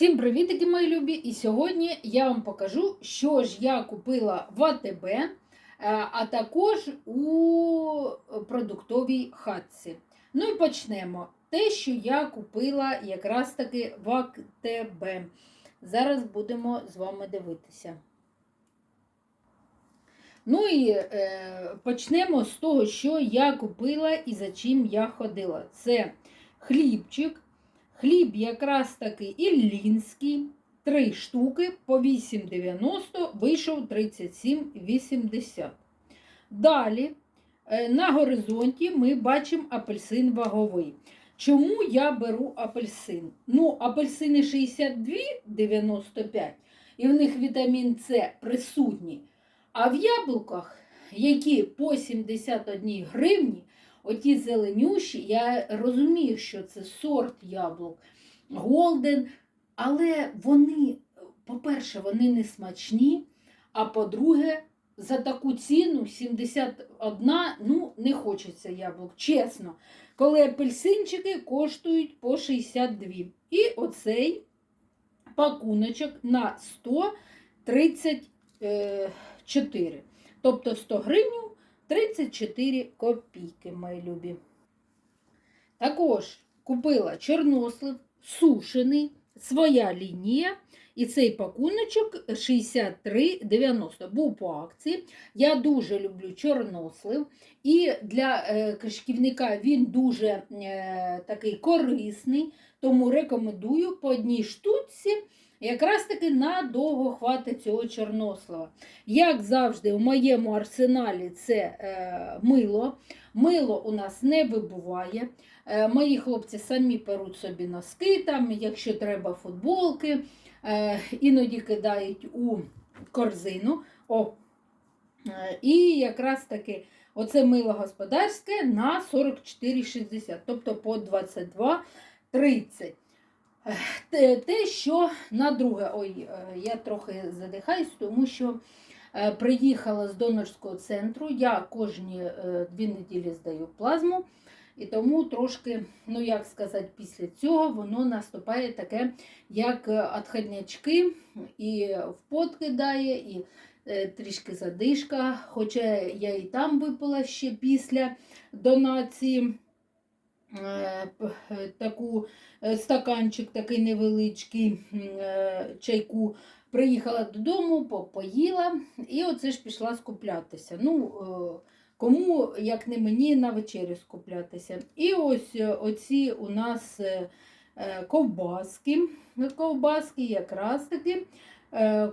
Всім привітики, мої любі! І сьогодні я вам покажу, що ж я купила в АТБ, е, а також у продуктовій хатці. Ну і почнемо. Те, що я купила якраз таки в АТБ. Зараз будемо з вами дивитися. Ну і е, почнемо з того, що я купила і за чим я ходила. Це хлібчик. Хліб якраз таки іллінський, 3 штуки по 8,90 вийшов 37,80. Далі е, на горизонті ми бачимо апельсин ваговий. Чому я беру апельсин? Ну, апельсини 62,95, і в них вітамін С присутній. А в яблуках, які по 71 гривні, оті зеленющі, я розумію, що це сорт яблук, голден, але вони, по-перше, вони не смачні, а по-друге, за таку ціну 71, ну, не хочеться яблук, чесно. Коли апельсинчики коштують по 62. І оцей пакуночок на 134. Тобто 100 гривень 34 копійки, мої любі. Також купила чорнослив, сушений, своя лінія. І цей пакуночок 63,90 був по акції. Я дуже люблю чорнослив. І для е, кишківника він дуже е, такий корисний, тому рекомендую по одній штуці. Якраз таки надовго хватить цього чорнослава. Як завжди, у моєму арсеналі це е, мило. Мило у нас не вибуває. Е, мої хлопці самі перуть собі носки, там, якщо треба футболки, е, іноді кидають у корзину. О, е, І якраз таки оце мило господарське на 44,60, тобто по 22,30. Те, що на друге, ой, я трохи задихаюсь, тому що приїхала з донорського центру. Я кожні дві неділі здаю плазму, і тому трошки, ну як сказати, після цього воно наступає таке, як отходнячки, і в пот кидає, і трішки задишка. Хоча я і там випила ще після донації. Таку стаканчик такий невеличкий чайку. Приїхала додому, поїла і оце ж пішла скуплятися. Ну, Кому, як не мені, на вечерю скуплятися. І ось оці у нас ковбаски. Ковбаски якраз таки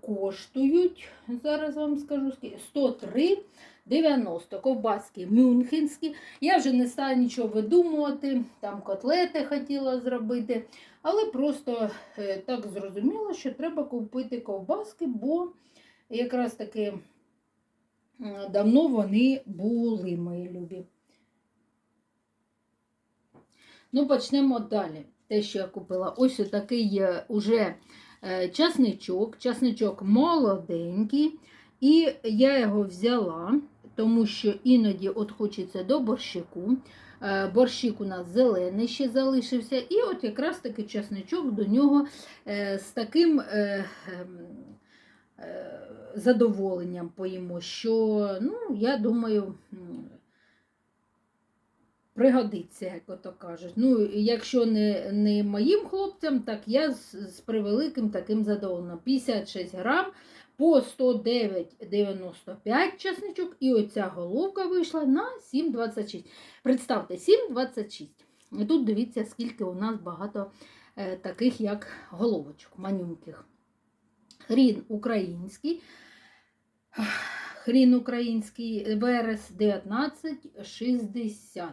коштують, зараз вам скажу, 103 90 ковбаски мюнхенські. Я вже не стала нічого видумувати, там котлети хотіла зробити, але просто е, так зрозуміло, що треба купити ковбаски, бо якраз таки давно вони були, мої любі. Ну, почнемо далі. Те, що я купила, ось такий уже е, часничок, часничок молоденький. І я його взяла тому що іноді от хочеться до борщику. Е, борщик у нас зелений ще залишився, і от якраз таки часничок до нього е, з таким е, задоволенням поїмо, що, ну, я думаю, пригодиться, як ото кажуть. Ну, Якщо не не моїм хлопцям, так я з, з превеликим таким задоволенням. 56 грам по 109,95 часничок, і оця головка вийшла на 7,26. Представте, 7,26. І тут дивіться, скільки у нас багато е, таких, як головочок, манюньких. Хрін український. Хрін український верес 19,60.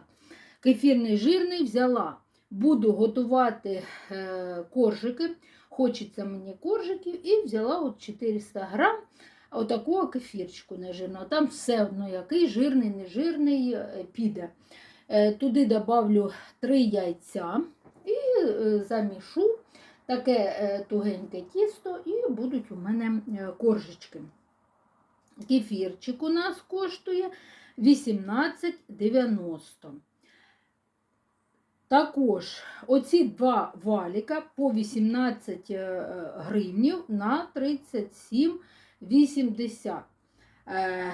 Кефірний жирний взяла. Буду готувати е, коржики. Хочеться мені коржиків і взяла от 400 грам отакого кефірчику нежирного. Там все одно який жирний, нежирний е, піде. Е, туди добавлю 3 яйця і е, замішу таке тугеньке тісто, і будуть у мене коржички. Кефірчик у нас коштує 18,90. Також оці два валіка по 18 е, гривнів на 37,80. Е,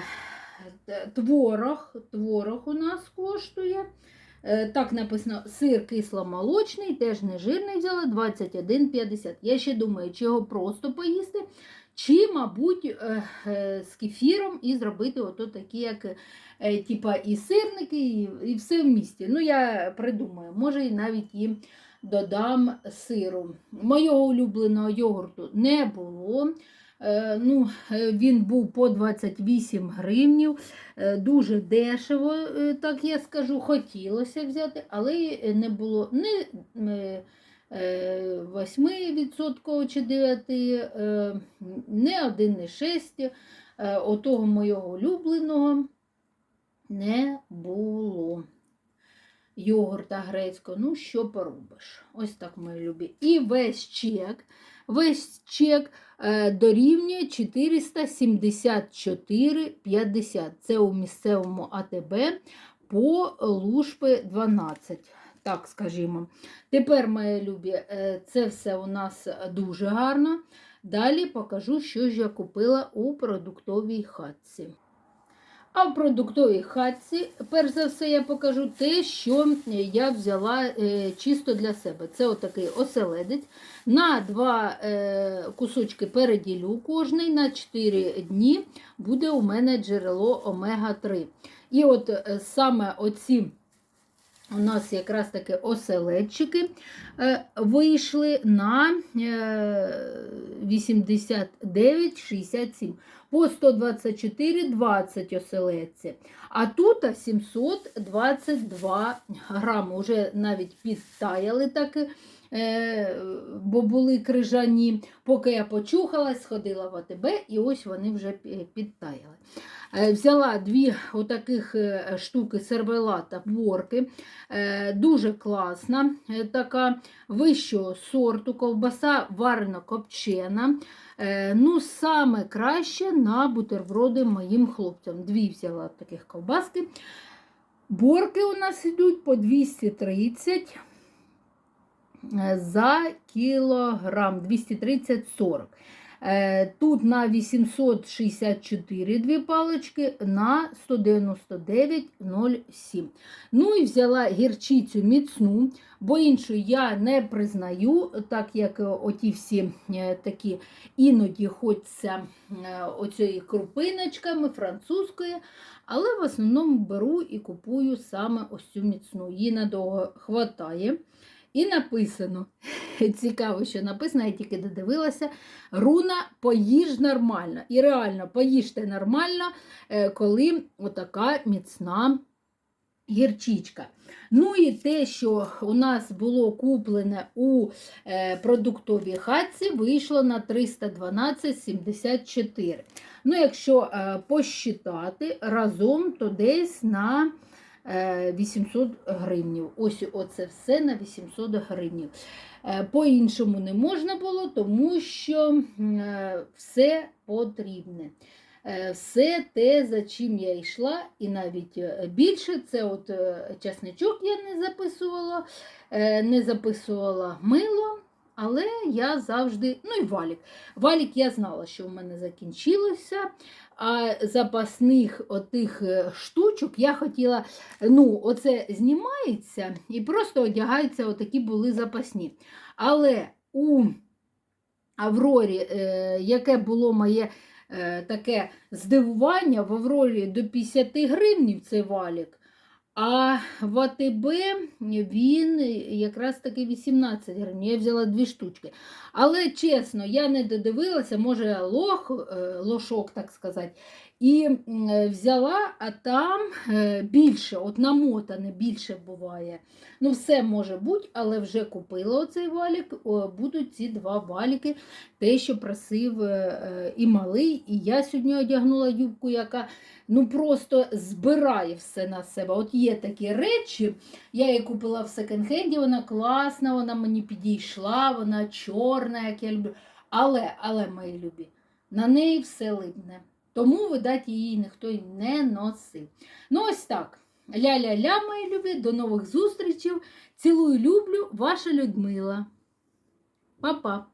Творог, творог у нас коштує. е, Так написано сир кисломолочний, теж не жирний взяла 21,50. Я ще думаю, чи його просто поїсти, чи, мабуть, е, е, з кефіром і зробити ото такі, як е, типа і сирники, і, все в місті. Ну, я придумаю, може, і навіть їм додам сиру. Моєго улюбленого йогурту не було. Ну, він був по 28 гривнів, дуже дешево, так я скажу, хотілося взяти, але не було ні е, е, 8% чи 9%, е, не 1,6%. Е, Отого моєго улюбленого не було. Йогурта грецького, ну що поробиш? Ось так мої любі. І весь чек, весь чек е, дорівнює 474,50. Це у місцевому АТБ по лушпи 12. Так, скажімо. Тепер, мої любі, е, це все у нас дуже гарно. Далі покажу, що ж я купила у продуктовій хатці. А в продуктовій хатці, перш за все, я покажу те, що я взяла е, чисто для себе. Це отакий оселедець. На два е, кусочки переділю кожний, на 4 дні буде у мене джерело омега-3. І от е, саме оці у нас якраз таки оселедчики е, вийшли на е, 89,67 по 124,20 оселедці. А тут 722 грами. Уже навіть підтаяли так, е, бо були крижані. Поки я почухалась, сходила в АТБ, і ось вони вже підтаяли. Е, Взяла дві отаких е, штуки сервелата ворки. Е, Дуже класна, е, така вищого сорту, ковбаса варено копчена. Е, Ну, саме краще на бутерброди моїм хлопцям. Дві взяла таких ковбаски. Борки у нас йдуть по 230 е, за кілограм, 230-40. Е, Тут на 864 дві палички, на 199,07. Ну і взяла гірчицю міцну, бо іншу я не признаю, так як е, оті всі е, такі іноді хочеться е, оцієї крупиночками французької, але в основному беру і купую саме ось цю міцну. Її надовго хватає. І написано, цікаво, що написано, я тільки додивилася. Руна поїж нормально. І реально поїжте нормально, е, коли отака міцна гірчичка. Ну і те, що у нас було куплене у е, продуктовій хатці, вийшло на 312,74. Ну, якщо е, посчитати разом, то десь на 800 гривнів. Ось оце все на 800 гривнів. Е, По-іншому не можна було, тому що е, все потрібне. Е, Все те, за чим я йшла, і навіть е, більше, це от е, часничок я не записувала, е, не записувала мило, але я завжди, ну і валік. Валік я знала, що в мене закінчилося, а запасних отих е, штучок я хотіла, ну, оце знімається і просто одягаються, отакі були запасні. Але у Аврорі, е, яке було моє е, таке здивування, в Аврорі до 50 гривнів цей валік, а в АТБ він якраз таки 18 гривень. Я взяла дві штучки. Але чесно, я не додивилася, може, лох, е, лошок, так сказати, і взяла, а там е, більше, от намотане більше буває. Ну, все може бути, але вже купила оцей валік, будуть ці два валіки, те, що просив е, е, і малий, і я сьогодні одягнула юбку, яка ну просто збирає все на себе. От є такі речі, я її купила в секонд-хенді, вона класна, вона мені підійшла, вона чорна, як я люблю. Але, але, мої любі, на неї все липне. Тому, видать, її ніхто й не носив. Ну, ось так. Ля-ля-ля, мої любі, до нових зустрічей. Цілую, люблю, ваша Людмила. Па-па.